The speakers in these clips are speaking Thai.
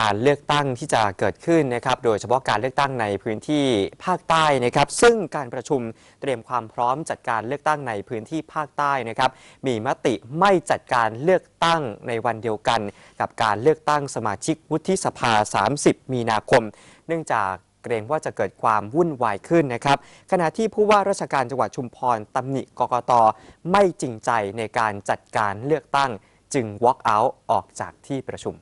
การเลือกตั้งที่จะเกิดขึ้นนะครับ โดยเฉพาะการเลือกตั้งในพื้นที่ภาคใต้นะครับ ซึ่งการประชุมเตรียมความพร้อมจัดการเลือกตั้งในพื้นที่ภาคใต้นะครับ มีมติไม่จัดการเลือกตั้งในวันเดียวกัน กับการเลือกตั้งสมาชิกวุฒิสภา 30 มีนาคม เนื่องจากเกรงว่าจะเกิดความวุ่นวายขึ้นนะครับ ขณะที่ผู้ว่าราชการจังหวัดชุมพรตำหนิกกตไม่จริงใจในการจัดการเลือกตั้ง จึง walk out ออกจากที่ประชุม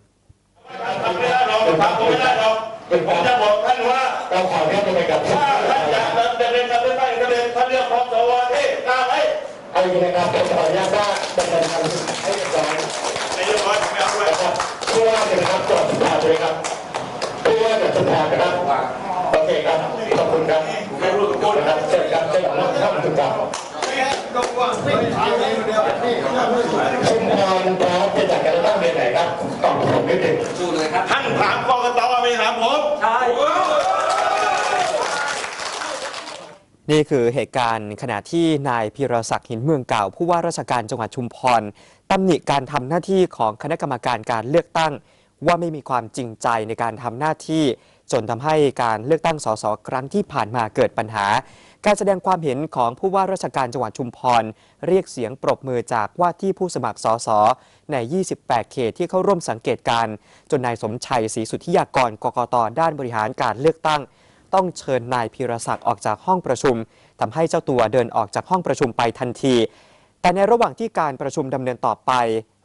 ไม่ได้หรอกทำไม่ได้หรอกผมจะบอกท่านว่าเราขอเรียกไปกับถ้าท่านอยากดำเนินการเลือกตั้งก็เดินท่านเลือกพร้อมสวที่กล้าไหมเอาอย่างนี้นะครับผมขออนุญาตว่าดำเนินการให้เรียบร้อยในเรื่องร้อยไม่เอาด้วยครับผู้ว่าจะนะครับจอดสภาเลยครับผู้ว่าจะสภานะครับโอเคครับขอบคุณครับไม่รู้กับพูดนะครับเชิญครับเชิญรับท่านถึงครับชุมพรพร้อม ตอบผมนิดหนึ่งท่านถามกกตไม่ถามผมใช่ นี่คือเหตุการณ์ขณะที่นายพิรศักดิ์หินเมืองเก่า ผู้ว่าราชการจังหวัดชุมพรตำหนิการทำหน้าที่ของคณะกรรมการการเลือกตั้ง ว่าไม่มีความจริงใจในการทำหน้าที่ จนทำให้การเลือกตั้งสสครั้งที่ผ่านมาเกิดปัญหา การแสดงความเห็นของผู้ว่าราชการจังหวัดชุมพร เรียกเสียงปรบมือจากว่าที่ผู้สมัครสสใน 28 เขตที่เข้าร่วมสังเกตการณ์จนนายสมชัยศรีสุทธิยากรกกตด้านบริหารการเลือกตั้ง ต้องเชิญนายพีรศักดิ์ออกจากห้องประชุมทำให้เจ้าตัวเดินออกจากห้องประชุมไปทันที แต่ในระหว่างที่การประชุมดำเนินต่อไป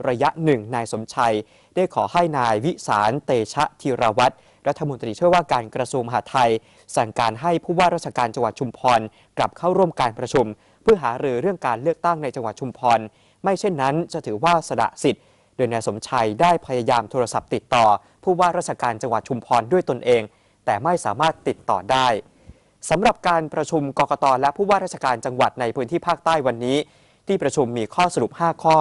ระยะหนึ่งนายสมชัย ได้ขอให้นายวิสารเตชะธีรวัตร รัฐมนตรีช่วยว่าการกระทรวงมหาดไทย สั่งการให้ผู้ว่าราชการจังหวัดชุมพรกลับเข้าร่วมการประชุม เพื่อหารือเรื่องการเลือกตั้งในจังหวัดชุมพร ไม่เช่นนั้นจะถือว่าสละสิทธิ์ โดยนายสมชัยได้พยายามโทรศัพท์ติดต่อ ผู้ว่าราชการจังหวัดชุมพรด้วยตนเอง แต่ไม่สามารถติดต่อได้สำหรับการประชุมกกตและผู้ว่าราชการจังหวัดในพื้นที่ภาคใต้วันนี้ ที่ประชุมมีข้อสรุป 5 ข้อ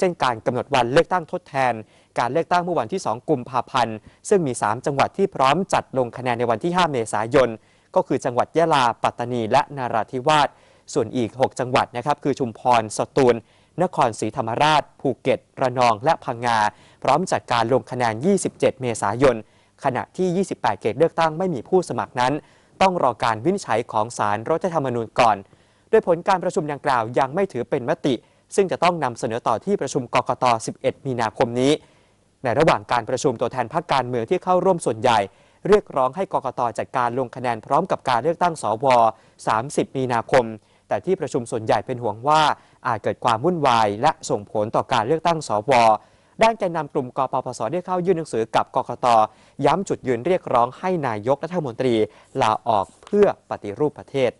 เช่นการกำหนดวันเลือกตั้งทดแทน การเลือกตั้งเมื่อวันที่ 2 กุมภาพันธ์ ซึ่งมี 3 จังหวัดที่พร้อมจัดลงคะแนนในวันที่ 5 เมษายน ก็คือจังหวัดยะลา ปัตตานี และนาราธิวาส ส่วนอีก 6 จังหวัดนะครับ คือชุมพร สตูล นครศรีธรรมราช ภูเก็ต ระนอง และพังงา พร้อมจัดการลงคะแนน 27 เมษายน ขณะที่ 28 เขตเลือกตั้งไม่มีผู้สมัครนั้น ต้องรอการวินิจฉัยของศาลรัฐธรรมนูญก่อน โดยผลการประชุมดังกล่าวยังไม่ถือเป็นมติ ซึ่งจะต้องนำเสนอต่อที่ประชุมกกต 11 มีนาคมนี้ ในระหว่างการประชุมตัวแทนพรรคการเมืองที่เข้าร่วมส่วนใหญ่ เรียกร้องให้กกตจัดการลงคะแนนพร้อมกับการเลือกตั้งสว 30 มีนาคม แต่ที่ประชุมส่วนใหญ่เป็นห่วงว่าอาจเกิดความวุ่นวาย และส่งผลต่อการเลือกตั้งสวด้านแกนนำกลุ่มกปปสได้เข้ายื่นหนังสือกับกกต ย้ำจุดยืนเรียกร้องให้นายกรัฐมนตรีลาออกเพื่อปฏิรูปประเทศ